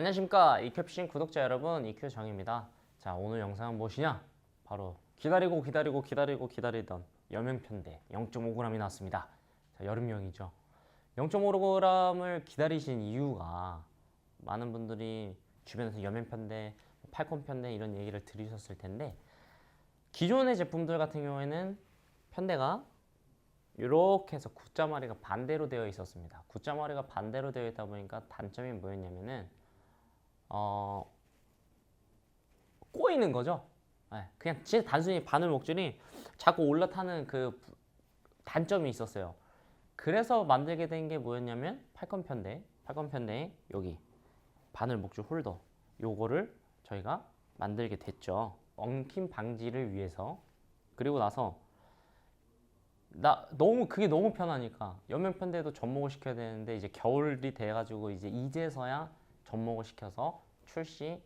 안녕하십니까 이큐피싱 구독자 여러분 이큐 정입니다. 자 오늘 영상은 무엇이냐? 바로 기다리고 기다리고 기다리고 기다리던 여명편대 0.5g이 나왔습니다. 자, 여름용이죠. 0.5g을 기다리신 이유가 많은 분들이 주변에서 여명편대 팔콘편대 이런 얘기를 들으셨을 텐데 기존의 제품들 같은 경우에는 편대가 이렇게 해서 굿자마리가 반대로 되어 있었습니다. 굿자마리가 반대로 되어 있다 보니까 단점이 뭐였냐면은 어 꼬이는 거죠. 네, 그냥 진짜 단순히 바늘 목줄이 자꾸 올라타는 그 부- 단점이 있었어요. 그래서 만들게 된 게 뭐였냐면 팔건 편대, 팔건 편대 여기 바늘 목줄 홀더 요거를 저희가 만들게 됐죠. 엉킴 방지를 위해서 그리고 나서 나 너무 그게 너무 편하니까 연면 편대도 접목을 시켜야 되는데 이제 겨울이 돼가지고 이제 이제서야 접목을 시켜서 출시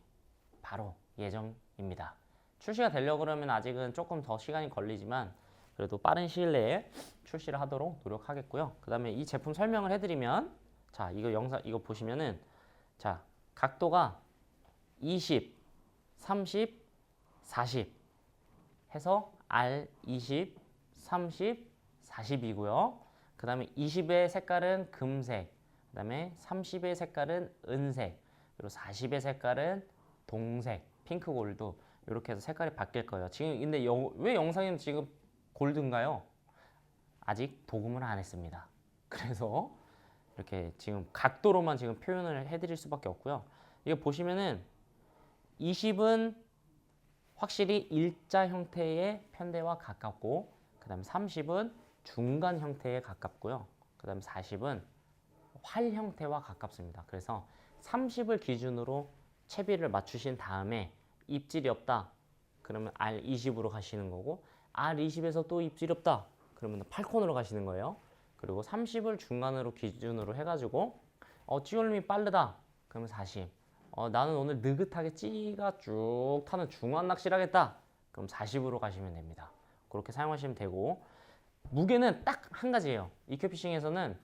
바로 예정입니다. 출시가 되려 그러면 아직은 조금 더 시간이 걸리지만 그래도 빠른 시일 내에 출시를 하도록 노력하겠고요. 그 다음에 이 제품 설명을 해드리면 자 이거 영상 이거 보시면은 자 각도가 20, 30, 40 해서 R 20, 30, 40이고요. 그 다음에 20의 색깔은 금색, 그 다음에 30의 색깔은 은색, 그리고 40의 색깔은 동색, 핑크 골드 이렇게 해서 색깔이 바뀔 거예요. 지금 근데 영- 왜 영상에는 지금 골드인가요? 아직 도금을 안 했습니다. 그래서 이렇게 지금 각도로만 지금 표현을 해드릴 수밖에 없고요. 이거 보시면은 20은 확실히 일자 형태의 편대와 가깝고 그 다음에 30은 중간 형태에 가깝고요. 그 다음에 40은 활 형태와 가깝습니다. 그래서 30을 기준으로 채비를 맞추신 다음에 입질이 없다. 그러면 R20으로 가시는 거고 R20에서 또 입질이 없다. 그러면 8콘으로 가시는 거예요. 그리고 30을 중간으로 기준으로 해가지고 어, 찌올림이 빠르다. 그러면 40. 어, 나는 오늘 느긋하게 찌가 쭉 타는 중간 낚시를 하겠다. 그럼 40으로 가시면 됩니다. 그렇게 사용하시면 되고 무게는 딱 한 가지예요. 이큐피싱에서는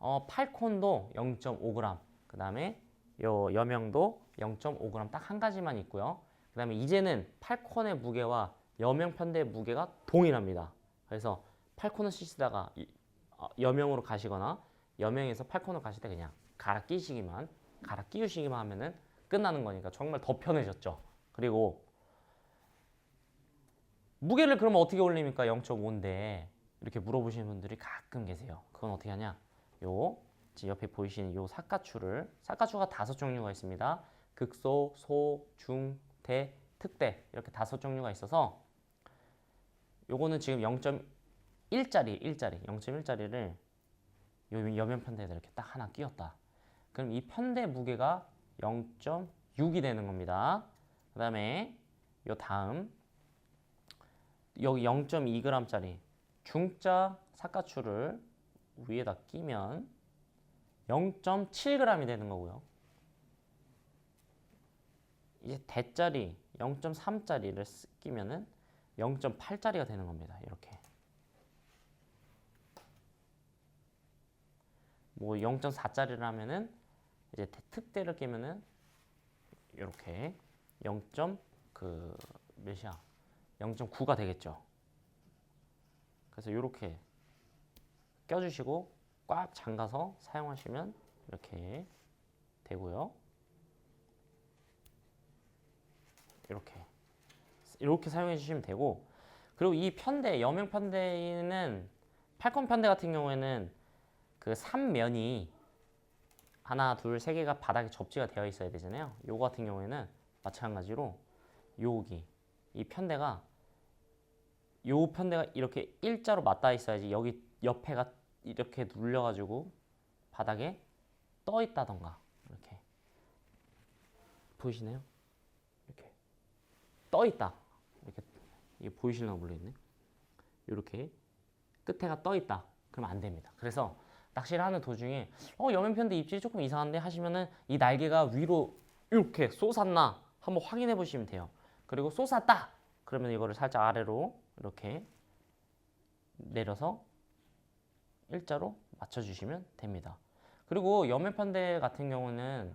어, 팔콘도 0.5g, 그 다음에 요 여명도 0.5g 딱 한 가지만 있고요. 그 다음에 이제는 팔콘의 무게와 여명 편대의 무게가 동일합니다. 그래서 팔콘을 쓰시다가 이- 어, 여명으로 가시거나 여명에서 팔콘으로 가실 때 그냥 갈아 끼시기만 갈아 끼우시기만 하면은 끝나는 거니까 정말 더 편해졌죠. 그리고 무게를 그러면 어떻게 올립니까? 0.5인데 이렇게 물어보시는 분들이 가끔 계세요. 그건 어떻게 하냐? 요 옆에 보이시는 요 삿가추를 삿가추가 다섯 종류가 있습니다. 극소, 소, 중, 대, 특대 이렇게 다섯 종류가 있어서 요거는 지금 0.1짜리 1짜리 0.1짜리를 요 여면 편대에다 이렇게 딱 하나 끼웠다. 그럼 이 편대 무게가 0.6이 되는 겁니다. 그 다음에 요 다음 여기 0.2g짜리 중자 삿가추를 위에다 끼면 0.7g이 되는 거고요. 이제 대짜리 0.3짜리를 끼면은 0.8짜리가 되는 겁니다. 이렇게. 뭐 0.4짜리라면은 이제 대- 특대를 끼면은 이렇게 0. 그 몇이야? 0.9가 되겠죠. 그래서 이렇게 껴주시고 꽉 잠가서 사용하시면 이렇게 되고요. 이렇게 이렇게 사용해 주시면 되고 그리고 이 편대 여명 편대는 팔건 편대 같은 경우에는 그 3면이 하나 둘 세 개가 바닥에 접지가 되어 있어야 되잖아요. 요거 같은 경우에는 마찬가지로 여기 이 편대가 요 편대가 이렇게 일자로 맞닿아 있어야지 여기 옆에가 이렇게 눌려가지고 바닥에 떠 있다던가 이렇게 보이시나요? 이렇게 떠 있다 이렇게 이게 보이실려나 모르겠네. 이렇게 끝에가 떠 있다 그러면 안 됩니다. 그래서 낚시를 하는 도중에 어 여면편대 입질이 조금 이상한데 하시면은 이 날개가 위로 이렇게 솟았나 한번 확인해 보시면 돼요. 그리고 솟았다 그러면 이거를 살짝 아래로 이렇게 내려서 일자로 맞춰주시면 됩니다. 그리고 여면편대 같은 경우는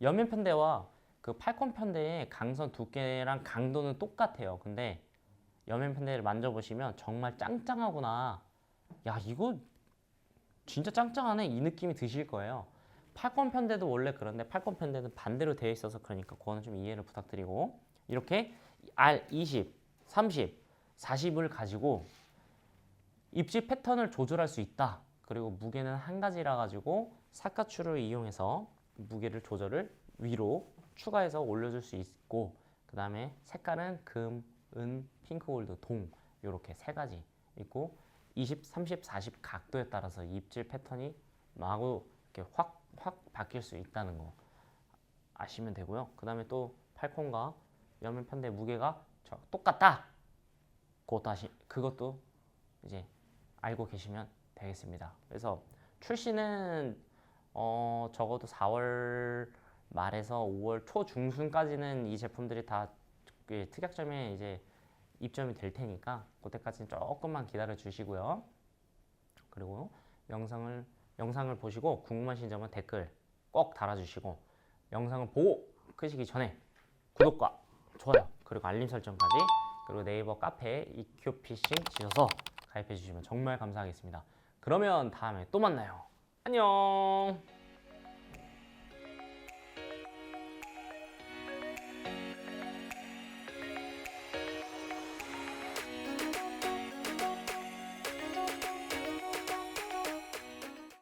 옆면 편대와 그 팔콘 편대의 강선 두께랑 강도는 똑같아요. 근데 옆면 편대를 만져보시면 정말 짱짱하구나. 야 이거 진짜 짱짱하네 이 느낌이 드실 거예요. 팔콘 편대도 원래 그런데 팔콘 편대는 반대로 되어 있어서 그러니까 그거는 좀 이해를 부탁드리고 이렇게 R20, 30, 40을 가지고 입지 패턴을 조절할 수 있다. 그리고 무게는 한 가지라 가지고 사카추를 이용해서 무게를 조절을 위로 추가해서 올려줄 수 있고 그 다음에 색깔은 금, 은, 핑크 골드, 동 이렇게 세 가지 있고 20, 30, 40 각도에 따라서 입질 패턴이 마구 이렇게 확, 확 바뀔 수 있다는 거 아시면 되고요. 그 다음에 또 팔콘과 옆면 편대 무게가 저 똑같다. 그것도 아시, 그것도 이제 알고 계시면 되겠습니다. 그래서 출시는 어, 적어도 4월 말에서 5월 초 중순까지는 이 제품들이 다그 특약점에 이제 입점이 될 테니까 그때까지는 조금만 기다려 주시고요. 그리고 영상을 영상을 보시고 궁금하신 점은 댓글 꼭 달아주시고 영상을 보고 끄시기 전에 구독과 좋아요 그리고 알림 설정까지 그리고 네이버 카페 이큐피싱 치셔서 가입해 주시면 정말 감사하겠습니다. 그러면 다음에 또 만나요. 안녕.